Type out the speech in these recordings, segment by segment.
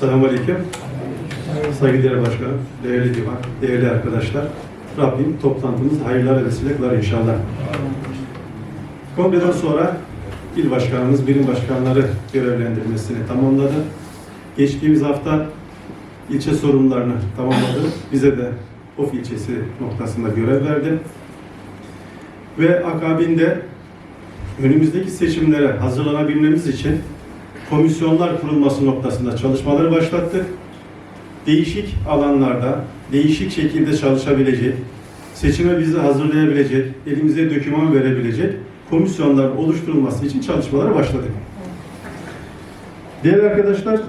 Selamun Aleyküm. Saygıdeğer Başkanım, değerli divan, değerli arkadaşlar. Rabbim toplantımız hayırlara vesile kılar inşallah. Kongreden sonra il başkanımız, birim başkanları görevlendirmesini tamamladı. Geçtiğimiz hafta ilçe sorumlularını tamamladı. Bize de Of ilçesi noktasında görev verdi. Ve akabinde önümüzdeki seçimlere hazırlanabilmemiz için komisyonlar kurulması noktasında çalışmaları başlattık. Değişik alanlarda, değişik şekilde çalışabilecek, seçime bizi hazırlayabilecek, elimize doküman verebilecek komisyonlar oluşturulması için çalışmalara başladık. Değerli arkadaşlar,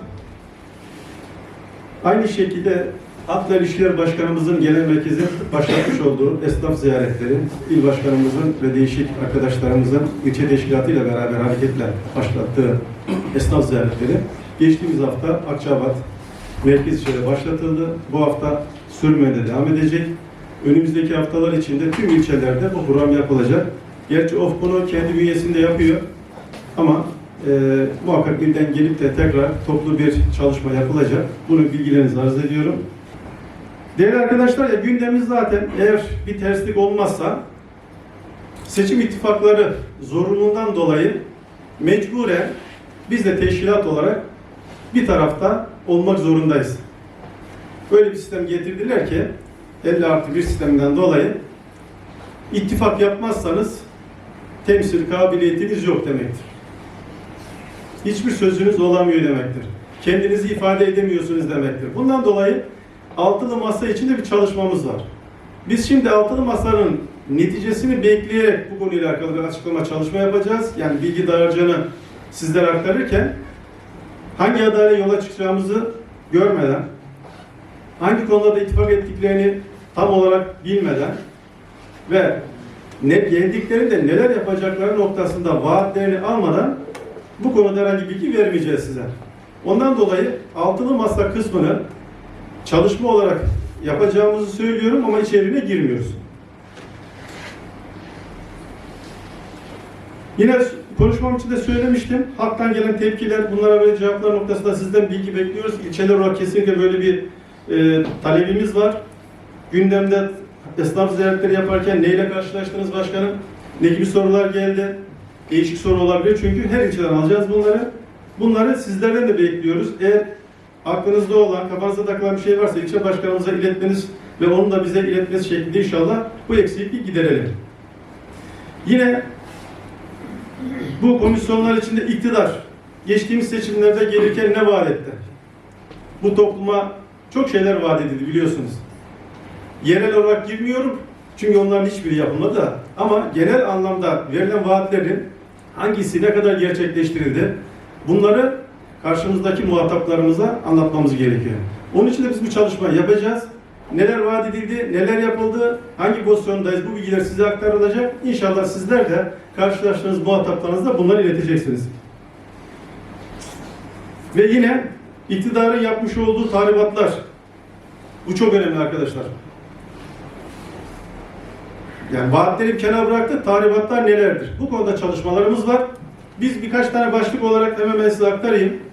aynı şekilde Atlar İlişkiler Başkanımızın genel merkezin başlatmış olduğu esnaf ziyaretleri, il başkanımızın ve değişik arkadaşlarımızın ilçe teşkilatıyla beraber hareketle başlattığı esnaf ziyaretleri geçtiğimiz hafta Akçabat merkez ilçede başlatıldı. Bu hafta sürmede devam edecek. Önümüzdeki haftalar içinde tüm ilçelerde bu program yapılacak. Gerçi OF bunu kendi bünyesinde yapıyor ama e, muhakkak birden gelip de tekrar toplu bir çalışma yapılacak. Bunu bilgilerinizi arz ediyorum. Değerli arkadaşlar ya gündemimiz zaten eğer bir terslik olmazsa seçim ittifakları zorunluluğundan dolayı mecburen biz de teşkilat olarak bir tarafta olmak zorundayız. Böyle bir sistem getirdiler ki 50 artı 1 sisteminden dolayı ittifak yapmazsanız temsil kabiliyetiniz yok demektir. Hiçbir sözünüz olamıyor demektir. Kendinizi ifade edemiyorsunuz demektir. Bundan dolayı altılı masa içinde bir çalışmamız var. Biz şimdi altılı masanın neticesini bekleyerek bu konuyla alakalı bir açıklama çalışma yapacağız. Yani bilgi dağarcığını sizlere aktarırken hangi adayla yola çıkacağımızı görmeden, hangi konularda ittifak ettiklerini tam olarak bilmeden ve ne geldiklerinde neler yapacakları noktasında vaatlerini almadan bu konuda herhangi bilgi vermeyeceğiz size. Ondan dolayı altılı masa kısmını çalışma olarak yapacağımızı söylüyorum ama içeriğine girmiyoruz. Yine konuşmam için de söylemiştim. Halktan gelen tepkiler, bunlara böyle cevaplar noktasında sizden bilgi bekliyoruz. İlçeler olarak kesinlikle böyle bir e, talebimiz var. Gündemde esnaf ziyaretleri yaparken neyle karşılaştınız başkanım? Ne gibi sorular geldi? Değişik soru olabilir çünkü her ilçeden alacağız bunları. Bunları sizlerden de bekliyoruz. Eğer aklınızda olan, kafanızda takılan bir şey varsa ilçe başkanımıza iletmeniz ve onun da bize iletmesi şeklinde inşallah bu eksikliği giderelim. Yine bu komisyonlar içinde iktidar geçtiğimiz seçimlerde gelirken ne vaat etti? Bu topluma çok şeyler vaat edildi biliyorsunuz. Yerel olarak girmiyorum çünkü onların hiçbiri yapılmadı ama genel anlamda verilen vaatlerin hangisi ne kadar gerçekleştirildi bunları karşımızdaki muhataplarımıza anlatmamız gerekiyor. Onun için de biz bu çalışmayı yapacağız. Neler vaat edildi, neler yapıldı, hangi pozisyondayız bu bilgiler size aktarılacak. İnşallah sizler de karşılaştığınız muhataplarınızda bunları ileteceksiniz. Ve yine iktidarın yapmış olduğu talimatlar. Bu çok önemli arkadaşlar. Yani vaatleri bir kenara bıraktık, tahribatlar nelerdir? Bu konuda çalışmalarımız var. Biz birkaç tane başlık olarak hemen ben size aktarayım.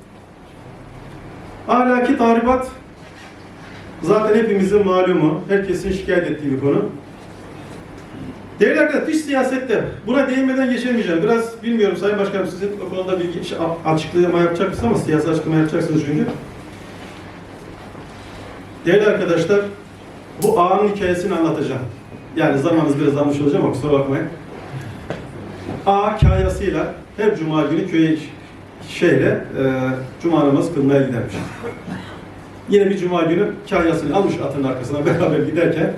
Ahlaki tahribat zaten hepimizin malumu, herkesin şikayet ettiği bir konu. Değerli arkadaşlar, dış siyasette buna değinmeden geçemeyeceğim. Biraz bilmiyorum Sayın Başkanım sizin o konuda bilgi şey, açıklama yapacaksınız ama siyasi açıklama yapacaksınız çünkü. Değerli arkadaşlar, bu ağanın hikayesini anlatacağım. Yani zamanınız biraz almış olacağım ama kusura bakmayın. Ağa kayasıyla her cuma günü köye şeyle e, cuma namazı kılmaya gidermiş. Yine bir cuma günü kahyasını almış atın arkasına beraber giderken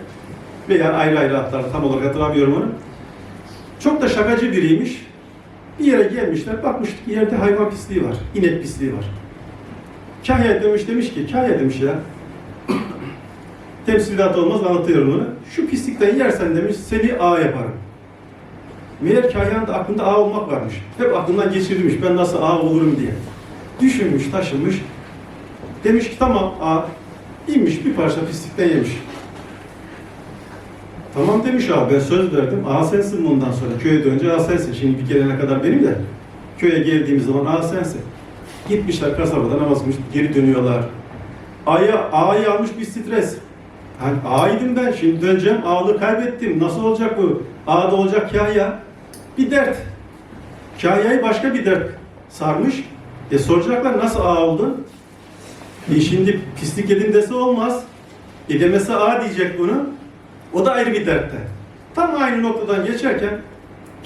ve yani ayrı ayrı atlar tam olarak hatırlamıyorum onu. Çok da şakacı biriymiş. Bir yere gelmişler, bakmıştık yerde hayvan pisliği var, inek pisliği var. Kahya demiş demiş ki, Kahya demiş ya, temsilat olmaz anlatıyorum onu. Şu pislikten yersen demiş, seni ağa yaparım. Meğer Kahya'nın da aklında ağa olmak varmış. Hep aklından geçirmiş, ben nasıl ağa olurum diye. Düşünmüş, taşınmış. Demiş ki tamam ağa, inmiş bir parça pislikten yemiş. Tamam demiş abi ben söz verdim. Ağa sensin bundan sonra. Köye dönünce ağa sensin. Şimdi bir gelene kadar benim de. Köye geldiğimiz zaman ağa sensin. Gitmişler kasabada namaz kılmış, geri dönüyorlar. A'ya, A'yı almış bir stres. Hani A'ydım ben, şimdi döneceğim, A'lı kaybettim. Nasıl olacak bu? A'da olacak Kahya. Bir dert. Kahya'yı başka bir dert sarmış. E soracaklar nasıl A oldun? E şimdi pislik edin dese olmaz. E demese A diyecek bunu. O da ayrı bir dertte. Tam aynı noktadan geçerken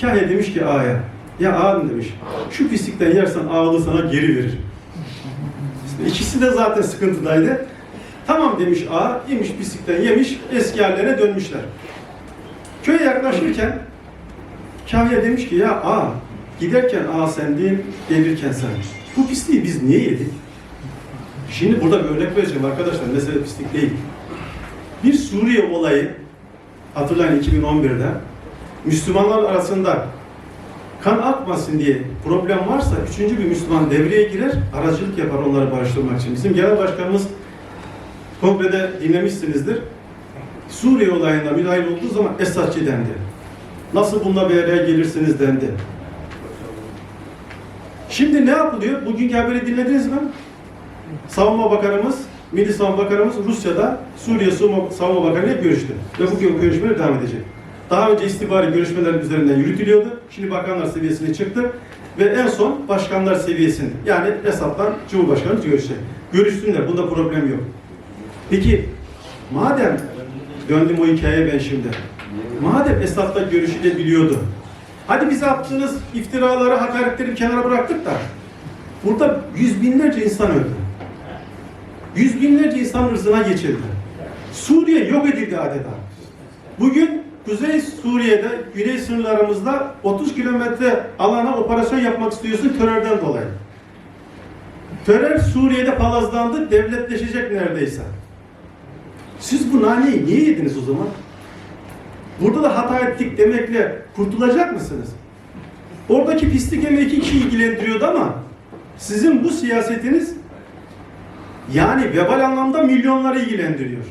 Kahya demiş ki A'ya. Ya A demiş. Şu pislikten yersen A'lı sana geri verir. İşte ikisi de zaten sıkıntıdaydı. Tamam demiş A, yemiş pislikten yemiş, eski hallerine dönmüşler. Köye yaklaşırken Kahya demiş ki ya A, giderken A sen değil, gelirken sen. Bu pisliği biz niye yedik? Şimdi burada bir örnek vereceğim arkadaşlar, mesele pislik değil. Bir Suriye olayı, hatırlayın 2011'de, Müslümanlar arasında kan akmasın diye problem varsa üçüncü bir Müslüman devreye girer, aracılık yapar onları barıştırmak için. Bizim genel başkanımız kongrede dinlemişsinizdir. Suriye olayında müdahil olduğu zaman Esadçı dendi. Nasıl bununla bir araya gelirsiniz dendi. Şimdi ne yapılıyor? Bugünkü haberi dinlediniz mi? Savunma Bakanımız, Milli Savunma Bakanımız Rusya'da Suriye Savunma Bakanı görüştü. Ve bugün görüşmeler devam edecek. Daha önce istihbari görüşmeler üzerinden yürütülüyordu. Şimdi bakanlar seviyesine çıktı. Ve en son başkanlar seviyesinde. Yani Esad'la Cumhurbaşkanı görüşecek. Görüşsünler. Bunda problem yok. Peki madem döndüm o hikayeye ben şimdi. Madem Esad'la görüşülebiliyordu. Hadi bize attığınız iftiraları, hakaretleri kenara bıraktık da burada yüz binlerce insan öldü. Yüz binlerce insan ırzına geçildi. Suriye yok edildi adeta. Bugün Kuzey Suriye'de, güney sınırlarımızda 30 kilometre alana operasyon yapmak istiyorsun terörden dolayı. Terör Suriye'de palazlandı, devletleşecek neredeyse. Siz bu naneyi niye yediniz o zaman? Burada da hata ettik demekle kurtulacak mısınız? Oradaki pislik yeme iki kişi ilgilendiriyordu ama sizin bu siyasetiniz yani vebal anlamda milyonları ilgilendiriyor.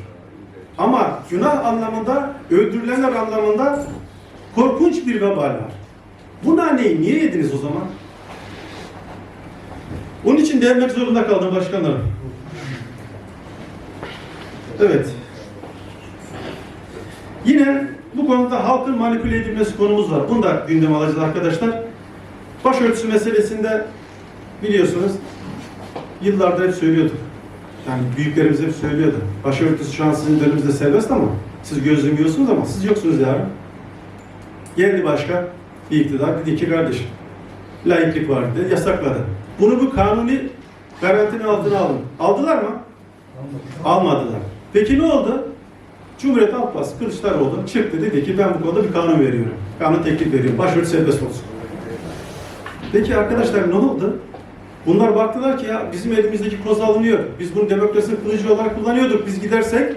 Ama günah anlamında, öldürülenler anlamında korkunç bir vebal var. Bu naneyi niye yediniz o zaman? Onun için değinmek zorunda kaldım başkanlarım. Evet. Yine bu konuda halkın manipüle edilmesi konumuz var. Bunu da gündeme alacağız arkadaşlar. Başörtüsü meselesinde biliyorsunuz yıllardır hep söylüyorduk. Yani büyüklerimiz hep söylüyordu. Başörtüsü şu an sizin döneminizde serbest ama siz gözlemiyorsunuz ama siz yoksunuz yarın. Geldi başka bir iktidar dedi ki kardeşim laiklik var dedi, yasakladı. Bunu bu kanuni garantinin altına alın. Aldılar mı? Almadılar. Peki ne oldu? Cumhuriyet Halk Partisi Kılıçdaroğlu çıktı dedi ki ben bu konuda bir kanun veriyorum. Kanun teklif veriyorum. Başörtü serbest olsun. Peki arkadaşlar ne oldu? Bunlar baktılar ki ya bizim elimizdeki koz alınıyor. Biz bunu demokrasinin kılıcı olarak kullanıyorduk. Biz gidersek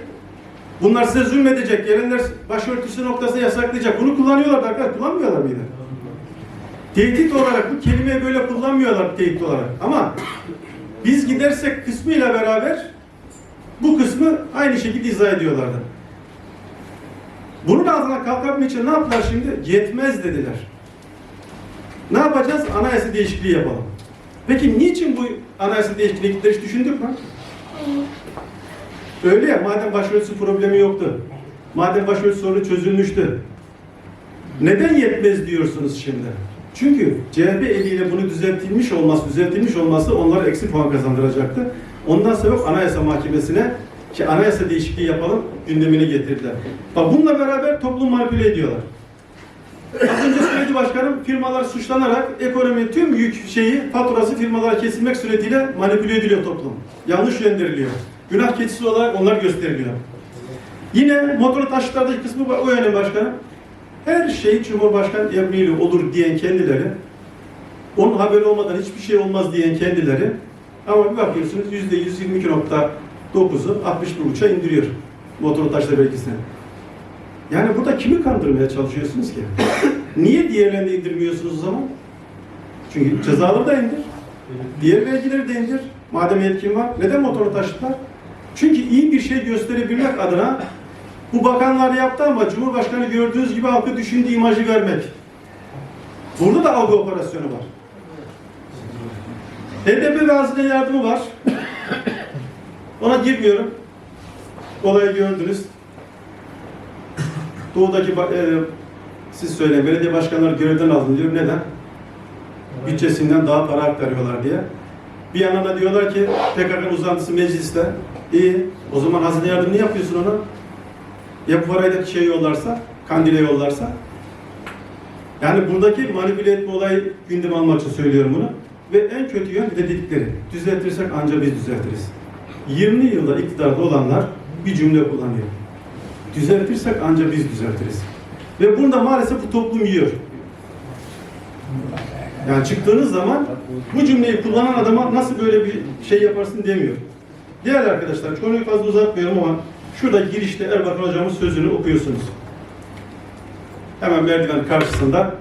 bunlar size zulmedecek. Gelenler başörtüsü noktası yasaklayacak. Bunu kullanıyorlar arkadaşlar. Kullanmıyorlar mıydı? Tehdit olarak bu kelimeyi böyle kullanmıyorlar tehdit olarak. Ama biz gidersek kısmıyla beraber bu kısmı aynı şekilde izah ediyorlardı. Bunun altına kalkabilmek için ne yaptılar şimdi? Yetmez dediler. Ne yapacağız? Anayasa değişikliği yapalım. Peki niçin bu anayasa değişiklikleri hiç düşündük mü? Öyle ya, madem başörtüsü problemi yoktu. Madem başörtüsü sorunu çözülmüştü. Neden yetmez diyorsunuz şimdi? Çünkü CHP eliyle bunu düzeltilmiş olması, düzeltilmiş olması onlara eksi puan kazandıracaktı. Ondan sebep Anayasa Mahkemesi'ne ki anayasa değişikliği yapalım gündemine getirdiler. Bak bununla beraber toplum manipüle ediyorlar. Az önce söyledi başkanım, firmalar suçlanarak ekonomi tüm yük şeyi, faturası firmalara kesilmek suretiyle manipüle ediliyor toplum. Yanlış yönlendiriliyor. Günah keçisi olarak onlar gösteriliyor. Yine motor taşıtlardaki kısmı o yöne başkanım. Her şey Cumhurbaşkanı emriyle olur diyen kendileri, onun haberi olmadan hiçbir şey olmaz diyen kendileri, ama bir bakıyorsunuz yüzde 122.9'u 61.5'a indiriyor motor taşları vergisini. Yani burada kimi kandırmaya çalışıyorsunuz ki? Niye diğerlerini indirmiyorsunuz o zaman? Çünkü cezaları da indir. Diğer vergileri de indir. Madem yetkin var. Neden motoru taşıtlar? Çünkü iyi bir şey gösterebilmek adına bu bakanlar yaptı ama Cumhurbaşkanı gördüğünüz gibi halkı düşündüğü imajı vermek. Burada da algı operasyonu var. HDP ve hazine yardımı var. Ona girmiyorum. Olayı gördünüz. Doğudaki e, siz söyleyin, belediye başkanları görevden alın diyor. Neden? Bütçesinden daha para aktarıyorlar diye. Bir yandan da diyorlar ki PKK'nın uzantısı mecliste. İyi. O zaman hazine yardımını yapıyorsun ona. Ya bu parayı da şey yollarsa, kandile yollarsa. Yani buradaki manipüle etme olayı gündem almak için söylüyorum bunu. Ve en kötü yön dedikleri. Düzeltirsek ancak biz düzeltiriz. 20 yılda iktidarda olanlar bir cümle kullanıyor. Düzeltirsek ancak biz düzeltiriz. Ve bunu da maalesef bu toplum yiyor. Yani çıktığınız zaman bu cümleyi kullanan adama nasıl böyle bir şey yaparsın demiyor. Değerli arkadaşlar, konuyu fazla uzatmıyorum ama şurada girişte Erbakan hocamın sözünü okuyorsunuz. Hemen merdiven karşısında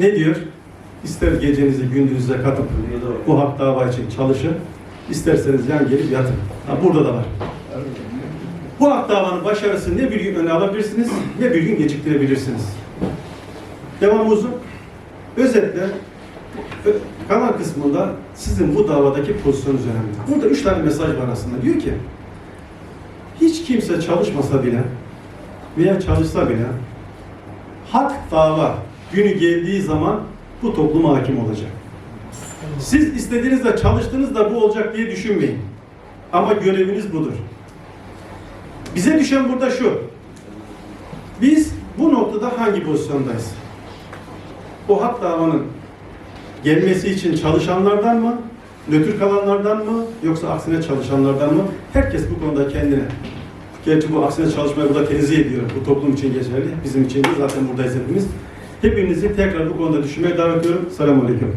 ne diyor? İster gecenizi gündüzüze katıp bu hak dava için çalışın, isterseniz yan gelip yatın. Ha, burada da var. Bu hak davanın başarısını ne bir gün öne alabilirsiniz, ne bir gün geciktirebilirsiniz. Devam uzun. Özetle kalan kısmında sizin bu davadaki pozisyonunuz önemli. Burada üç tane mesaj var aslında. Diyor ki, hiç kimse çalışmasa bile veya çalışsa bile hak dava günü geldiği zaman bu topluma hakim olacak. Siz istediğinizde çalıştığınızda bu olacak diye düşünmeyin. Ama göreviniz budur. Bize düşen burada şu. Biz bu noktada hangi pozisyondayız? O hak davanın gelmesi için çalışanlardan mı, nötr kalanlardan mı, yoksa aksine çalışanlardan mı? Herkes bu konuda kendine. Gerçi bu aksine çalışmayı burada tenzih ediyorum. Bu toplum için geçerli. Bizim için de zaten buradayız hepimiz. Hepinizi tekrar bu konuda düşünmeye davet ediyorum. Selamun Aleyküm.